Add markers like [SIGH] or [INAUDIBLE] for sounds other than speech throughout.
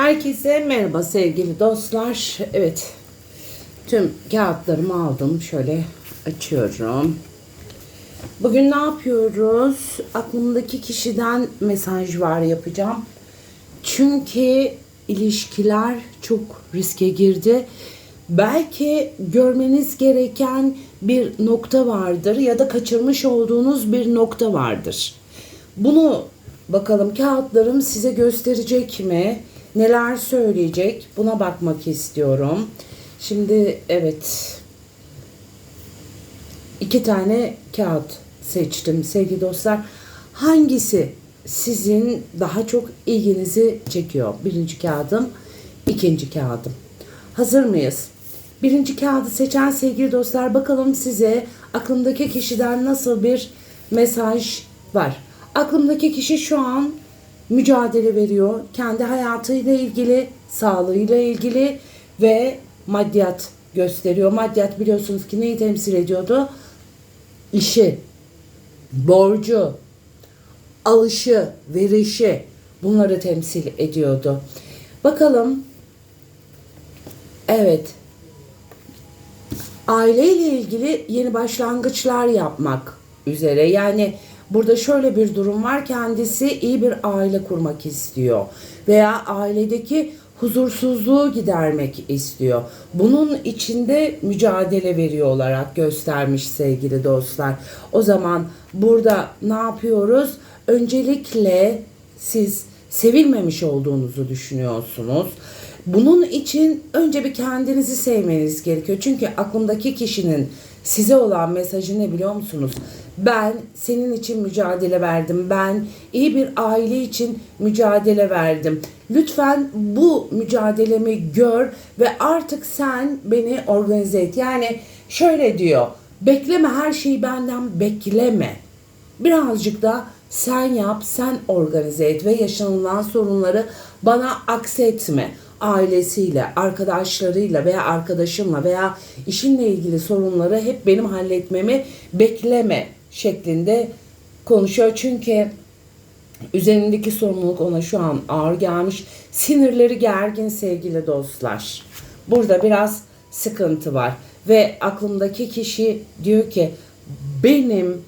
Herkese merhaba sevgili dostlar. Evet. Tüm kağıtlarımı aldım. Şöyle açıyorum. Bugün ne yapıyoruz? Aklımdaki kişiden mesaj var yapacağım. Çünkü ilişkiler çok riske girdi. Belki görmeniz gereken bir nokta vardır ya da kaçırmış olduğunuz bir nokta vardır. Bunu bakalım kağıtlarım size gösterecek mi? Neler söyleyecek? Buna bakmak istiyorum. Şimdi evet iki tane kağıt seçtim sevgili dostlar. Hangisi sizin daha çok ilginizi çekiyor? Birinci kağıdım, ikinci kağıdım. Hazır mıyız? Birinci kağıdı seçen sevgili dostlar bakalım size aklımdaki kişiden nasıl bir mesaj var. Aklımdaki kişi şu an mücadele veriyor. Kendi hayatıyla ilgili, sağlığıyla ilgili ve maddiyat gösteriyor. Maddiyat biliyorsunuz ki neyi temsil ediyordu? İşi, borcu, alışı, verişi bunları temsil ediyordu. Bakalım. Evet. Aileyle ilgili yeni başlangıçlar yapmak üzere. Yani burada şöyle bir durum var. Kendisi iyi bir aile kurmak istiyor veya ailedeki huzursuzluğu gidermek istiyor. Bunun içinde mücadele veriyor olarak göstermiş sevgili dostlar. O zaman burada ne yapıyoruz? Öncelikle siz sevilmemiş olduğunuzu düşünüyorsunuz. Bunun için önce bir kendinizi sevmeniz gerekiyor. Çünkü aklımdaki kişinin size olan mesajı ne biliyor musunuz? Ben senin için mücadele verdim. Ben iyi bir aile için mücadele verdim. Lütfen bu mücadelemi gör ve artık sen beni organize et. Yani şöyle diyor. Bekleme her şeyi benden bekleme. Birazcık da sen yap, sen organize et ve yaşanılan sorunları bana aksetme ailesiyle, arkadaşlarıyla veya arkadaşımla veya işinle ilgili sorunları hep benim halletmemi bekleme şeklinde konuşuyor. Çünkü üzerindeki sorumluluk ona şu an ağır gelmiş. Sinirleri gergin sevgili dostlar. Burada biraz sıkıntı var ve aklımdaki kişi diyor ki benim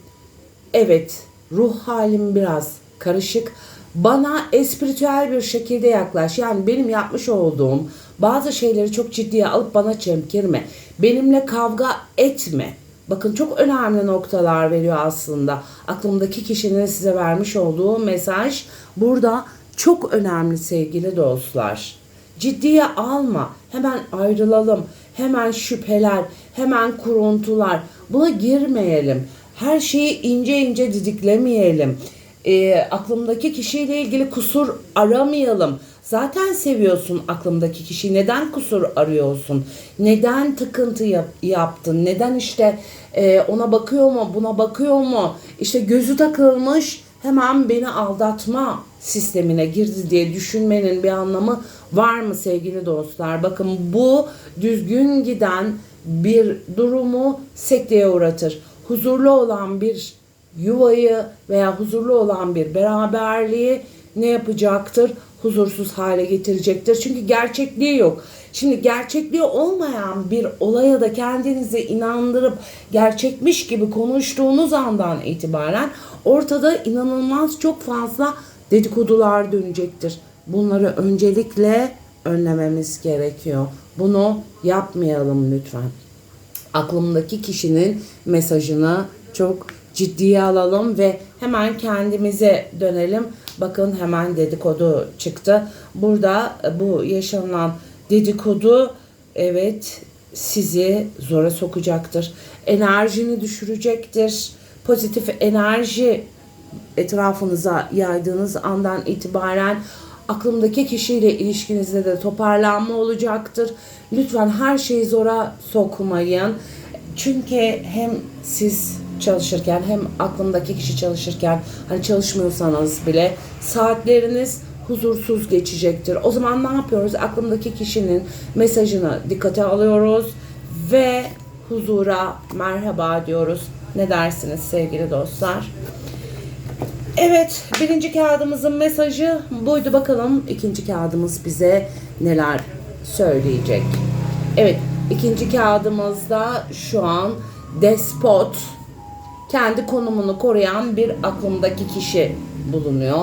evet ruh halim biraz karışık bana espritüel bir şekilde yaklaş. Yani benim yapmış olduğum bazı şeyleri çok ciddiye alıp bana çemkirme. Benimle kavga etme. Bakın çok önemli noktalar veriyor aslında. Aklımdaki kişinin size vermiş olduğu mesaj burada çok önemli sevgili dostlar. Ciddiye alma. Hemen ayrılalım. Hemen şüpheler, hemen kuruntular. Buna girmeyelim. Her şeyi ince ince didiklemeyelim e, aklımdaki kişiyle ilgili kusur aramayalım. Zaten seviyorsun aklımdaki kişiyi. Neden kusur arıyorsun? Neden tıkıntı yap, yaptın? Neden işte e, ona bakıyor mu, buna bakıyor mu? İşte gözü takılmış hemen beni aldatma sistemine girdi diye düşünmenin bir anlamı var mı sevgili dostlar? Bakın bu düzgün giden bir durumu sekteye uğratır. Huzurlu olan bir yuvayı veya huzurlu olan bir beraberliği ne yapacaktır? Huzursuz hale getirecektir. Çünkü gerçekliği yok. Şimdi gerçekliği olmayan bir olaya da kendinizi inandırıp gerçekmiş gibi konuştuğunuz andan itibaren ortada inanılmaz çok fazla dedikodular dönecektir. Bunları öncelikle önlememiz gerekiyor. Bunu yapmayalım lütfen. Aklımdaki kişinin mesajını çok ciddiye alalım ve hemen kendimize dönelim. Bakın hemen dedikodu çıktı. Burada bu yaşanılan dedikodu evet sizi zora sokacaktır. Enerjini düşürecektir. Pozitif enerji etrafınıza yaydığınız andan itibaren aklımdaki kişiyle ilişkinizde de toparlanma olacaktır. Lütfen her şeyi zora sokmayın. Çünkü hem siz çalışırken hem aklımdaki kişi çalışırken hani çalışmıyorsanız bile saatleriniz huzursuz geçecektir. O zaman ne yapıyoruz? Aklımdaki kişinin mesajını dikkate alıyoruz ve huzura merhaba diyoruz. Ne dersiniz sevgili dostlar? Evet, birinci kağıdımızın mesajı buydu. Bakalım ikinci kağıdımız bize neler söyleyecek. Evet, ikinci kağıdımızda şu an despot, kendi konumunu koruyan bir aklımdaki kişi bulunuyor.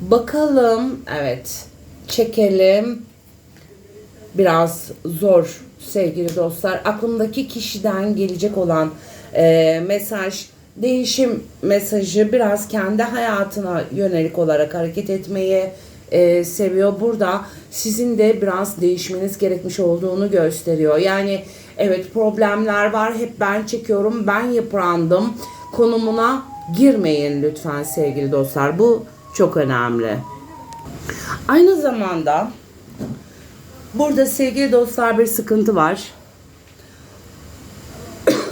Bakalım, evet, çekelim. Biraz zor sevgili dostlar. Aklımdaki kişiden gelecek olan e, mesaj, değişim mesajı biraz kendi hayatına yönelik olarak hareket etmeyi e, seviyor. Burada sizin de biraz değişmeniz gerekmiş olduğunu gösteriyor. Yani evet problemler var. Hep ben çekiyorum. Ben yıprandım. Konumuna girmeyin lütfen sevgili dostlar. Bu çok önemli. Aynı zamanda Burada sevgili dostlar bir sıkıntı var. [COUGHS]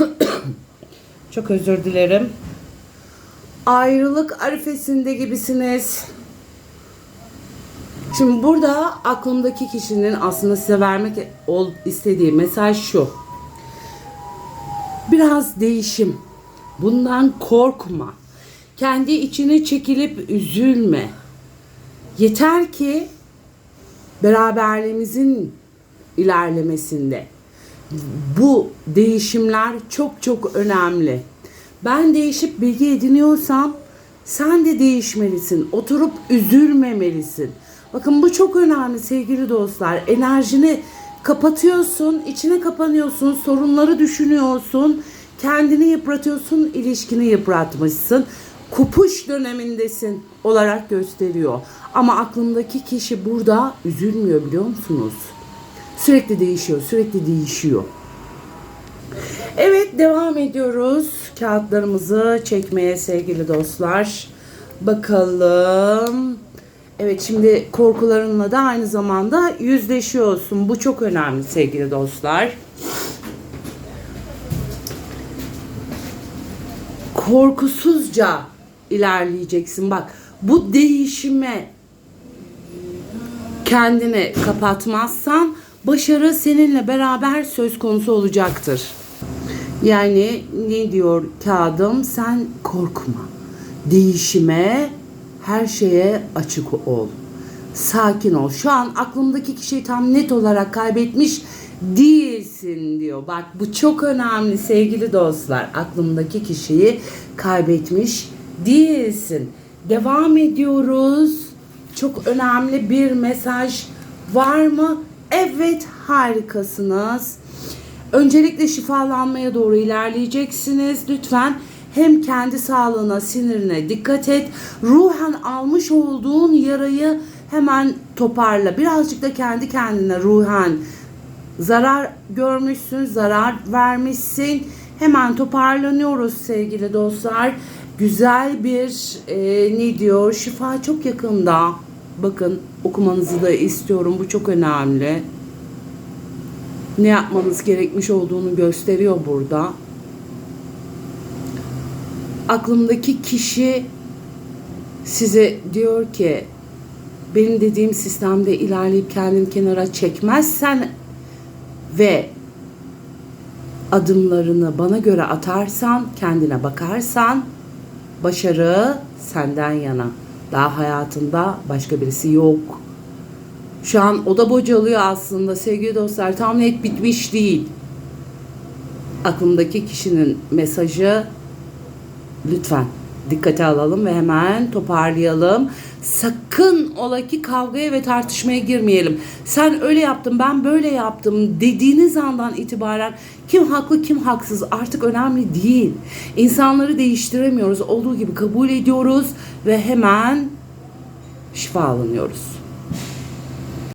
Çok özür dilerim. Ayrılık arifesinde gibisiniz. Şimdi burada aklımdaki kişinin aslında size vermek istediği mesaj şu. Biraz değişim. Bundan korkma. Kendi içine çekilip üzülme. Yeter ki beraberliğimizin ilerlemesinde bu değişimler çok çok önemli. Ben değişip bilgi ediniyorsam sen de değişmelisin. Oturup üzülmemelisin. Bakın bu çok önemli sevgili dostlar. Enerjini kapatıyorsun, içine kapanıyorsun, sorunları düşünüyorsun, kendini yıpratıyorsun, ilişkini yıpratmışsın. Kopuş dönemindesin olarak gösteriyor. Ama aklımdaki kişi burada üzülmüyor biliyor musunuz? Sürekli değişiyor, sürekli değişiyor. Evet devam ediyoruz kağıtlarımızı çekmeye sevgili dostlar. Bakalım. Evet şimdi korkularınla da aynı zamanda yüzleşiyorsun. Bu çok önemli sevgili dostlar. Korkusuzca ilerleyeceksin. Bak bu değişime kendini kapatmazsan başarı seninle beraber söz konusu olacaktır. Yani ne diyor kağıdım? Sen korkma. Değişime, her şeye açık ol. Sakin ol. Şu an aklımdaki kişiyi tam net olarak kaybetmiş değilsin diyor. Bak bu çok önemli sevgili dostlar. Aklımdaki kişiyi kaybetmiş değilsin. Devam ediyoruz. Çok önemli bir mesaj var mı? Evet harikasınız. Öncelikle şifalanmaya doğru ilerleyeceksiniz. Lütfen hem kendi sağlığına, sinirine dikkat et. Ruhen almış olduğun yarayı hemen toparla. Birazcık da kendi kendine ruhen zarar görmüşsün, zarar vermişsin. Hemen toparlanıyoruz sevgili dostlar. Güzel bir e, ne diyor? Şifa çok yakında. Bakın okumanızı da istiyorum. Bu çok önemli. Ne yapmanız gerekmiş olduğunu gösteriyor burada. Aklımdaki kişi size diyor ki benim dediğim sistemde ilerleyip kendini kenara çekmezsen ve adımlarını bana göre atarsan, kendine bakarsan başarı senden yana. Daha hayatında başka birisi yok. Şu an o da bocalıyor aslında sevgili dostlar. Tam net bitmiş değil. Aklımdaki kişinin mesajı lütfen dikkate alalım ve hemen toparlayalım. Sakın ola ki kavgaya ve tartışmaya girmeyelim. Sen öyle yaptın, ben böyle yaptım dediğiniz andan itibaren kim haklı kim haksız artık önemli değil. İnsanları değiştiremiyoruz. Olduğu gibi kabul ediyoruz ve hemen şifalanıyoruz.